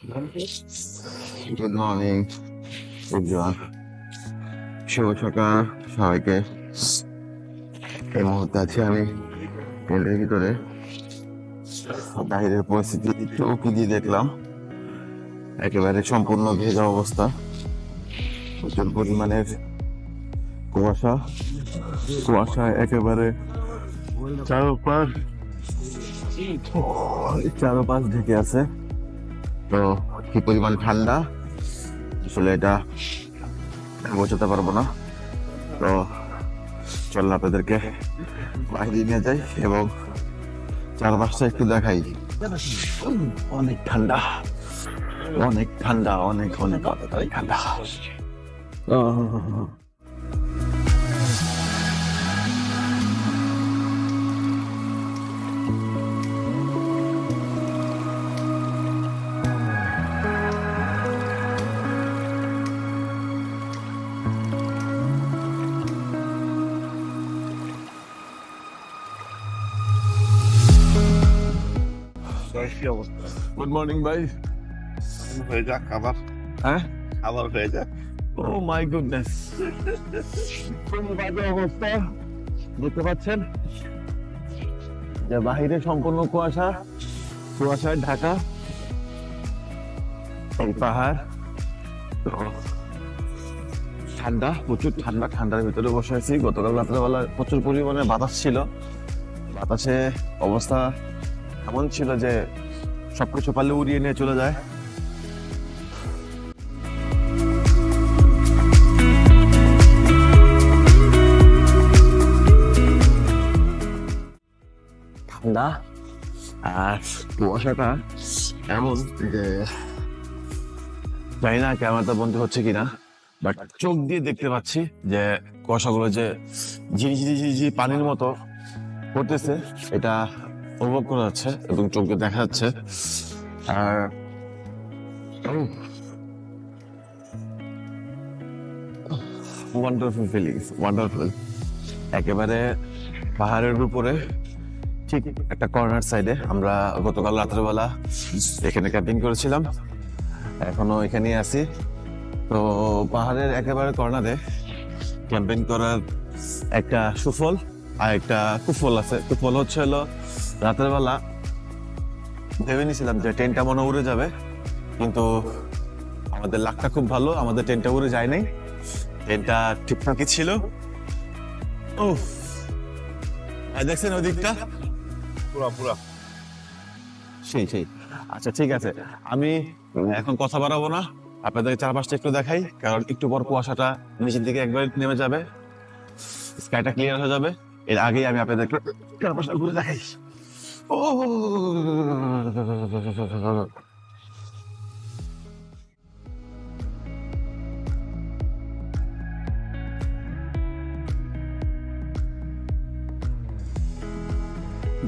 Good morning everyone শুভ সকাল সবাইকে এই মুহূর্তে আছি আমি টেন্টের ভিতরে বাইরের পরিস্থিতি একটু উঁকি দিয়ে দেখলাম একেবারে সম্পূর্ণ ভেজা অবস্থা প্রচুর পরিমাণের কুয়াশা কুয়াশা একেবারে চারোপাশ চারোপাশ ঢেকে আছে। তো কি পরিমাণ ঠান্ডা, আসলে এটা বোঝাতে পারব না। তো চল আপনাদেরকে বাইরে নিয়ে যাই এবং চারপাশটা একটু দেখাই। অনেক ঠান্ডা অনেক ঠান্ডা, অনেক অনেক অনেক ঠান্ডা। গুড মর্নিং ভাই হয়ে যাক খাবার হ্যাঁ খাবার হয়ে যাক ও মাই গুডনেস বাজে অবস্থা দেখতে পাচ্ছেন যে বাহিরে সম্পূর্ণ কুয়াশা কুয়াশায় ঢাকা এই পাহাড় ঠান্ডা প্রচুর ঠান্ডা ঠান্ডার ভিতরে বসে আছি। গতকাল রাত্রেবেলা প্রচুর পরিমাণে বাতাস ছিল। বাতাসে অবস্থা এমন ছিল যে সবকিছু পারলে উড়িয়ে নিয়ে চলে যায়। ঠান্ডা? আর কুয়াশাটা এমন যে জানি না ক্যামেরাটা বন্ধ হচ্ছে কিনা বাট চোখ দিয়ে দেখতে পাচ্ছি যে কুয়াশাগুলো যে ঝিরি ঝিরি ঝিরি পানির মতো পড়তেছে এটা অনুভব করা যাচ্ছে এবং চোখ দেখা যাচ্ছে। আর ওয়ান্ডারফুল ফিলিংস ওয়ান্ডারফুল একেবারে পাহাড়ের উপরে, ঠিক একটা কর্নার সাইডে আমরা গতকাল রাত্রেবেলা এখানে ক্যাম্পিং করেছিলাম। এখনও এখানেই আছি। তো পাহাড়ের একেবারে কর্নারে ক্যাম্পিং করার একটা সুফল আর একটা কুফল আছে। কুফল হচ্ছে হলো রাতের বেলা ভেবে নিয়েছিলাম যে ট্রেনটা মনে উড়ে যাবে কিন্তু আমাদের লাকটা খুব ভালো আমাদের ট্রেনটা উড়ে যায় নাই ট্রেনটা ঠিকঠাকই ছিল। ও দেখছেন ওই দিকটা? পুরা পুরা। সেই সেই। আচ্ছা ঠিক আছে। আমি এখন কথা বাড়াবো না। আপনাদের চারপাশটা একটু দেখাই কারণ একটু পর কুয়াশাটা নিচের দিকে একবার নেমে যাবে। স্কাইটা ক্লিয়ার হয়ে যাবে। এর আগেই আমি আপনাদেরকে চারপাশটা ঘুরে দেখাই ও!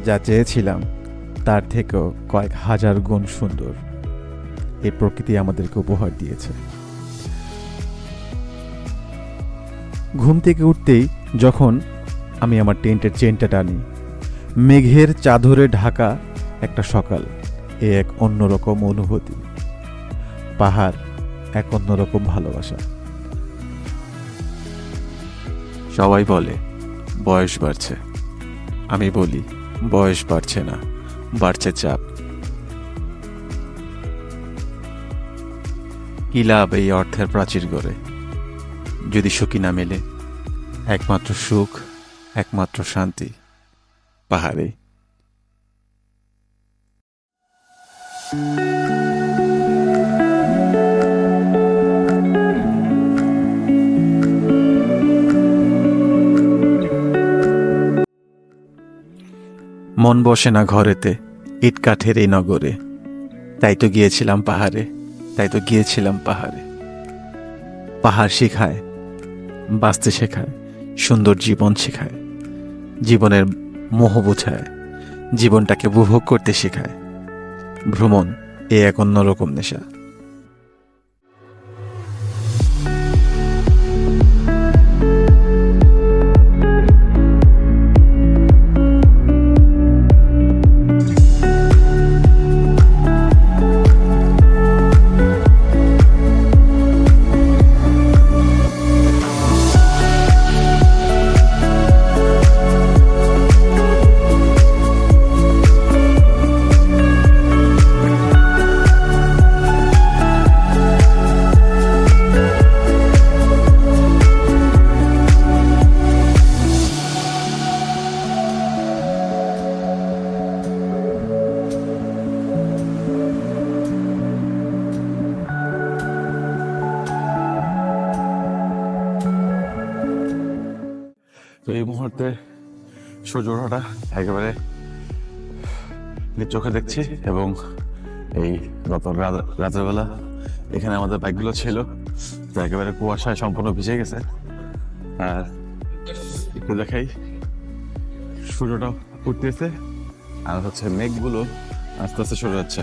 যা চেয়েছিলাম, তার থেকেও কয়েক হাজার গুণ সুন্দর। এই প্রকৃতি আমাদেরকে উপহার দিয়েছে। ঘুম থেকে উঠতেই যখন আমি আমার টেন্টের চেনটা টানি। মেঘের চাদরে ঢাকা একটা সকাল, এ এক অন্যরকম অনুভূতি। পাহাড় এক অন্যরকম ভালোবাসা। সবাই বলে, বয়স বাড়ছে। আমি বলি, বয়স বাড়ছে না, বাড়ছে চাপ। কি লাভ এই অর্থের প্রাচীর গড়ে? যদি সুখী না মেলে, একমাত্র সুখ একমাত্র শান্তি, পাহাড়ে। মন বসে না ঘরেতে, ইট কাঠের এই নগরে। তাই তো গিয়েছিলাম পাহাড়ে, তাই তো গিয়েছিলাম পাহাড়ে। পাহাড় শেখায়, বাঁচতে শেখায়, সুন্দর জীবন শেখায়। জীবনের মোহ বোঝায় জীবনটাকে উপভোগ করতে শেখায়। ভ্রমণ এ এক অন্যরকম নেশা। সূর্য ওঠাটা একেবারে চোখে দেখছি এবং এই গত রা- রাতের বেলা এখানে আমাদের বাইকগুলো ছিল, তো একেবারে কুয়াশায় সম্পূর্ণ ভিজে গেছে। আর একটু দেখাই, সূর্যটা উঠতেছে আর হচ্ছে মেঘগুলো আস্তে আস্তে সরে যাচ্ছে।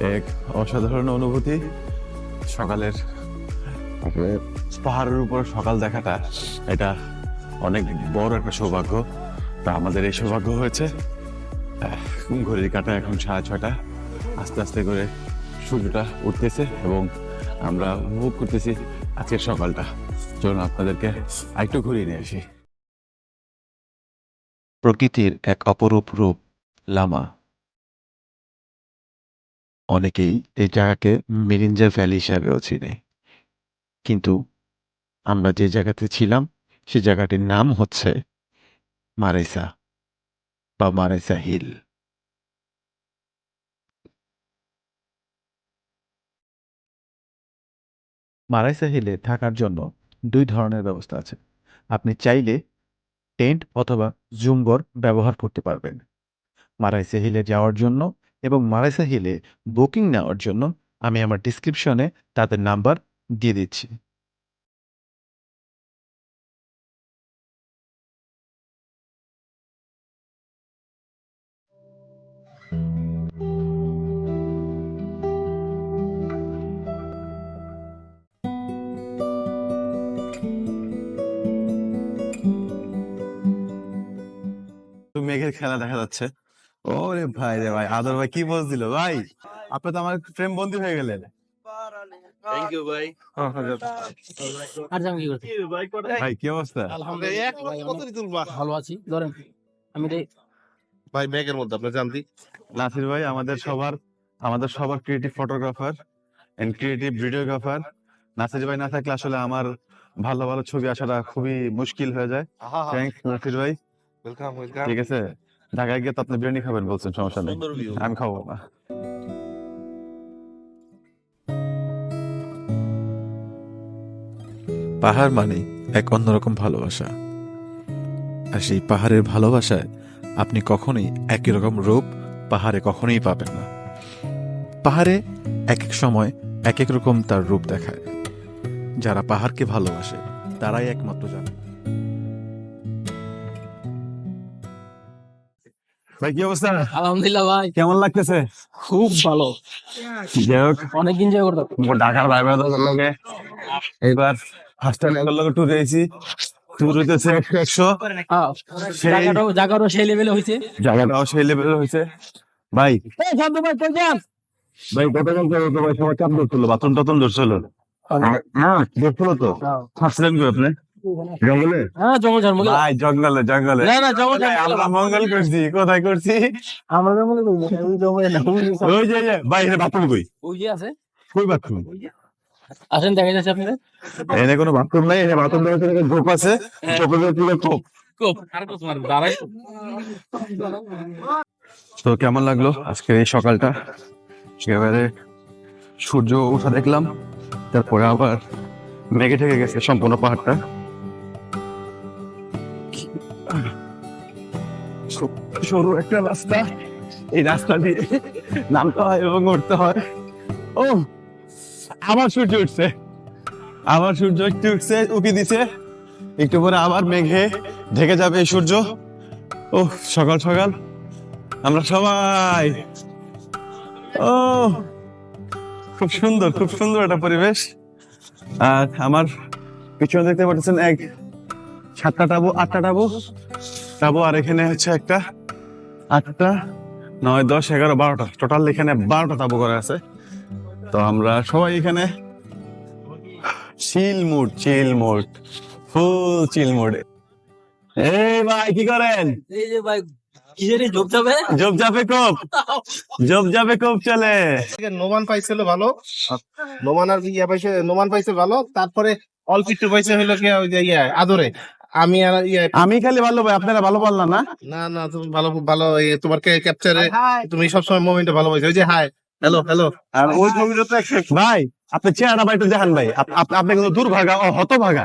এক অসাধারণ অনুভূতি, সকালের পাহাড়ের উপর সকাল দেখাটা, এটা অনেক বড় একটা সৌভাগ্য। তা আমাদের এই সৌভাগ্য হয়েছে। ঘড়ির কাটা এখন সাড়ে ছটা আস্তে আস্তে করে সূর্যটা উঠতেছে এবং আমরা উপভোগ করতেছি আজকের সকালটা। চলুন আপনাদেরকে আরেকটু ঘুরিয়ে নিয়ে আসি। প্রকৃতির এক অপরূপ রূপ, লামা। অনেকেই এই জায়গাকে মিরিঞ্জা ভ্যালি হিসাবেও চিনে। কিন্তু আমরা যে জায়গাতে ছিলাম, সে জায়গাটির নাম হচ্ছে মারেসা বা মারেসা হিল মারাইসা হিলে থাকার জন্য দুই ধরনের ব্যবস্থা আছে। আপনি চাইলে টেন্ট অথবা জুমগর ব্যবহার করতে পারবেন। মারাইসা হিলে যাওয়ার জন্য এবং মারাইসা হিলে বুকিং নেওয়ার জন্য আমি আমার ডিসক্রিপশনে তাদের নাম্বার দিয়ে দিচ্ছি। খেলা দেখা যাচ্ছে। ওরে ভাই রে ভাই আদর ভাই কি বলছিল দিল ভাই? আপনি তো আমার প্রেম বন্দী হয়ে গেলেন। থ্যাংক ইউ ভাই। আর জাম কি করতে? ভাই কি অবস্থা? আলহামদুলিল্লাহ ভালো আছি। ধরেন আমি ভাই ব্যাগের মধ্যে আপনার জানতি? নাসির ভাই আমাদের সবার আমাদের সবার creative photographer and creative videographer Nasir ভাই না থাকলে আসলে আমার ভালো ভালো ছবি আসাটা খুবই মুশকিল হয়ে যায়। থ্যাংকস নাসির ভাই। ওয়েলকাম ওয়েলকাম ঠিক আছে? ঢাকায় গিয়ে তো আপনি বিরিয়ানি খাবেন বলছেন সমস্যা নেই। আমি খাব না। পাহাড় মানে এক অন্যরকম ভালোবাসা। আর সেই পাহাড়ের ভালোবাসায় আপনি কখনোই একই রকম রূপ পাহাড়ে কখনোই পাবেন না। পাহাড়ে এক এক সময় এক এক রকম তার রূপ দেখায়। যারা পাহাড়কে ভালোবাসে তারাই একমাত্র জানে। ভাই কি অবস্থা? আলহামদুলিল্লাহ ভাই। কেমন লাগতেছে? খুব ভালো। যাই হোক অনেক এনজয় করতাম ঢাকার ভাই ব্রাদার লগে। এইবার ফার্স্ট টাইম এগুলো ট্যুর দিয়েছি ট্যুর হইতেছে একশো। একশো হ্যাঁ জায়গাটাও জায়গাটাও সেই লেভেলে হয়েছে। জায়গাটাও সেই লেভেলের হয়েছে। ভাই ভাই ভাই গতকাল তো ভাই? সবাই চাপ ধরছিল বাথরুম টাথরুম ধরছিল। হ্যাঁ। ধরছিল তো। হাসলেন কি আপনি? জঙ্গলে? হ্যাঁ জঙ্গল ভাই জঙ্গলে জঙ্গলে। না না জঙ্গল আমরা মঙ্গল করছি। কোথায় করছি? আমরা জঙ্গলে ওই জঙ্গলে না ওই যে- ভাই এখানে বাথরুম কই? ওই যে আছে। কই বাথরুম আসেন দেখা যাচ্ছে আপনাদের। এখানে কোনো বাথরুম নাই এখানে বাথরুম দেওয়ার জন্য ঝোপ আছে। ঝোপের পুরো কোপ কোপ আর কোপ মার দাঁড়াই। তো কেমন লাগল আজকের এই সকালটা? একেবারে সূর্য ওঠা দেখলাম তারপরে আবার মেঘে ঠেকে গেছে সম্পূর্ণ পাহাড়টা। সরু একটা রাস্তা। এই রাস্তা দিয়ে নামতে হয় এবং উঠতে হয়। ও আবার সূর্য উঠছে। আবার সূর্য একটু উঠছে, উকি দিছে। একটু পরে আবার মেঘে ঢেকে যাবে এই সূর্য। ও সকাল সকাল। আমরা সবাই। ও খুব সুন্দর খুব সুন্দর একটা পরিবেশ। আর আমার পিছনে দেখতে পাচ্ছেন এক সাতটা টাবু, আটটা টাবু। টাবু আর এখানে হচ্ছে একটা আটটা নয় দশ এগারো বারোটা। টোটাল এখানে বারোটা তাবু করা আছে। তো আমরা সবাই এখানে chill mood chill mood full chill mood. এই ভাই কি করেন? এই যে ভাই কিসের ঝোপ যাবে জব যাবে কব জব যাবে কব চলে। নোমান পাইছিল ভালো। নোমান আর ইয়া পাইছে নোমান পাইছে ভালো। তারপরে অল্প একটু পাইছে হইল কি ওই যে ইয়া আদরে। আমি আর আমি খালি ভালো ভাই আপনারা ভালো পারলাম না? না না তুমি ভালো ভালো তোমার ক্যাপচারে তুমি সবসময় মোমেন্টে ভালো পাইছো ওই যে হাই হ্যালো হ্যালো আর ওই ছবিটা তো ভাই আপনি চেহারা ভাই একটু দেখান ভাই। আপ- আপ- আপনি কিন্তু দুর্ভাগা ও হতভাগা।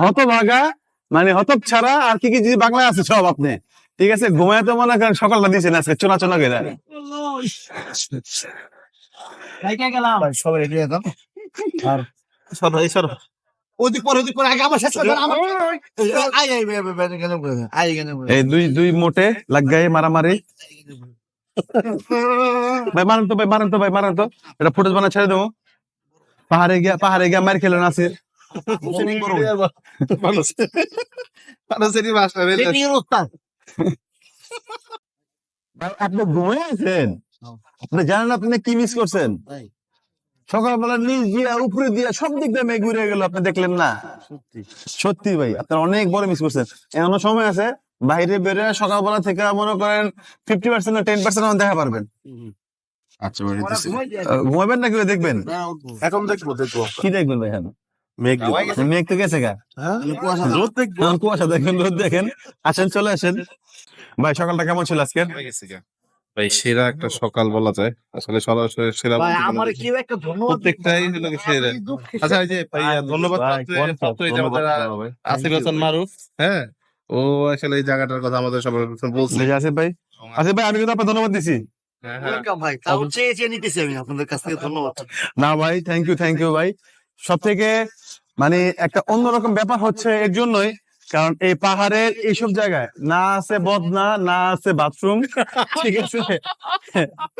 হতভাগা মানে হতপ ছাড়া আর কি কি যদি বাংলায় আছে সব আপনি? ঠিক আছে ঘুমায় তো মনে করেন সকালটা দিয়েছেন আজকে চোনা চোনা করে। গেলাম? সবাই রেডি একদম আর সরো এই সরো। ওদিক পরে ওদিক পরে আগে আমার শেষ করে আমার আই আই বে বে কেন আই এই দুই দুই মোটে লাগাই মারামারি। ভাই মারেন তো ভাই মারেন তো ভাই মারেন তো। এটা ফুটেজ বানা ছেড়ে দেবো। পাহাড়ে গিয়া পাহাড়ে গিয়া মার খেলো নাসির মানুষ মানুষেরই ভাষা রে ভাই, আপনি ঘুমিয়ে আছেন? আপনি জানেন আপনি কি মিস করছেন? সকালবেলা নিচ দিয়া উপরে দিয়া সব দিক দিয়ে মেঘ ঘুরে গেল আপনি দেখলেন না? সত্যি। ভাই আপনার অনেক বড় মিস করছেন। এমনও সময় আছে বাইরে বেরোয় সকালবেলা থেকে মনে করেন ফিফটি পার্সেন্ট টেন পার্সেন্ট দেখা পারবেন। আচ্ছা ঘুমাবেন নাকি দেখবেন? এখন দেখব দেখব। কি দেখবেন ভাই এখন? মেঘ মেঘ তো গেছে গা। রোদ দেখব। কুয়াশা দেখেন রোদ দেখেন। আসেন চলে আসেন। ভাই সকালটা কেমন ছিল আজকের ভাই সেরা একটা সকাল বলা যায়। আসলে সরাসরি সেরা আমার কেউ একটা ধন্যবাদ প্রত্যেকটাই হলো সেরা। আচ্ছা এই যে ভাইয়া ধন্যবাদ আসিফ হাসান মারুফ হ্যাঁ? ও আসলে এই জায়গাটার কথা আমাদের সবার কাছে বলছে। আসিফ ভাই। আসিফ ভাই আমি কিন্তু আপনার ধন্যবাদ দিছি। ওয়েলকাম ভাই তাও চেয়ে চেয়ে নিতেছি আমি আপনাদের কাছ থেকে ধন্যবাদ। না ভাই থ্যাংক ইউ থ্যাংক ইউ ভাই। সব থেকে মানে একটা অন্যরকম ব্যাপার হচ্ছে এর জন্যই কারণ এই পাহাড়ের এইসব জায়গায় না আছে বদনা না আছে বাথরুম ঠিক আছে?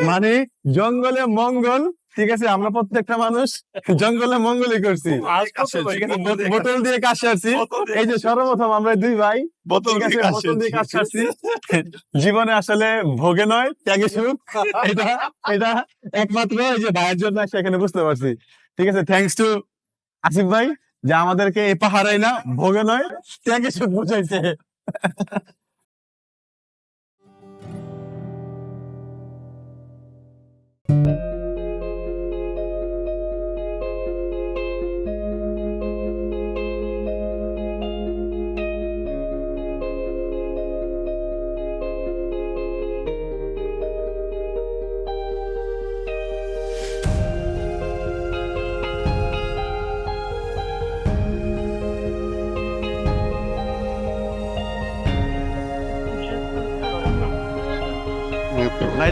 মানে জঙ্গলে মঙ্গল ঠিক আছে? আমরা প্রত্যেকটা মানুষ জঙ্গলে মঙ্গলই করছি। বোতল দিয়ে কাজ সারছি। এই যে সর্বপ্রথম আমরা দুই ভাই বোতল দিয়ে কাজ সারছি। জীবনে আসলে ভোগে নয় ত্যাগে সুখ। এটা এটা একমাত্র এই যে ভাইয়ের জন্য সেখানে বুঝতে পারছি। ঠিক আছে? থ্যাঙ্কস টু আসিফ ভাই। যে আমাদেরকে এ পাহাড়াই না ভোগে নয় ত্যাগে সুখ বুঝাইছে।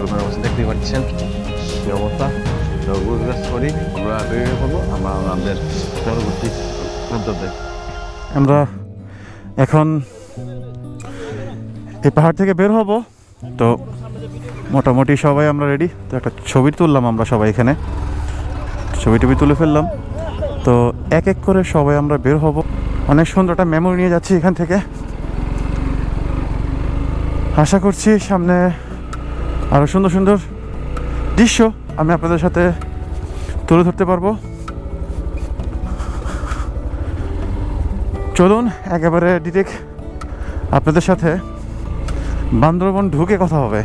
রুমের অবস্থা দেখতে পাচ্ছেন। কি অবস্থা? করি আমরা বেরিয়ে পড়ব আমরা আমাদের পরবর্তী গন্তব্যে আমরা এখন এই পাহাড় থেকে বের হব। তো মোটামুটি সবাই আমরা রেডি তো একটা ছবি তুললাম আমরা সবাই এখানে। ছবি টবি তুলে ফেললাম। তো এক এক করে সবাই আমরা বের হব। অনেক সুন্দর একটা মেমোরি নিয়ে যাচ্ছি এখান থেকে। আশা করছি সামনে আরও সুন্দর সুন্দর দৃশ্য আমি আপনাদের সাথে তুলে ধরতে পারব। চলুন, একেবারে ডিটেক্ট আপনাদের সাথে বান্দরবন ঢুকে কথা হবে।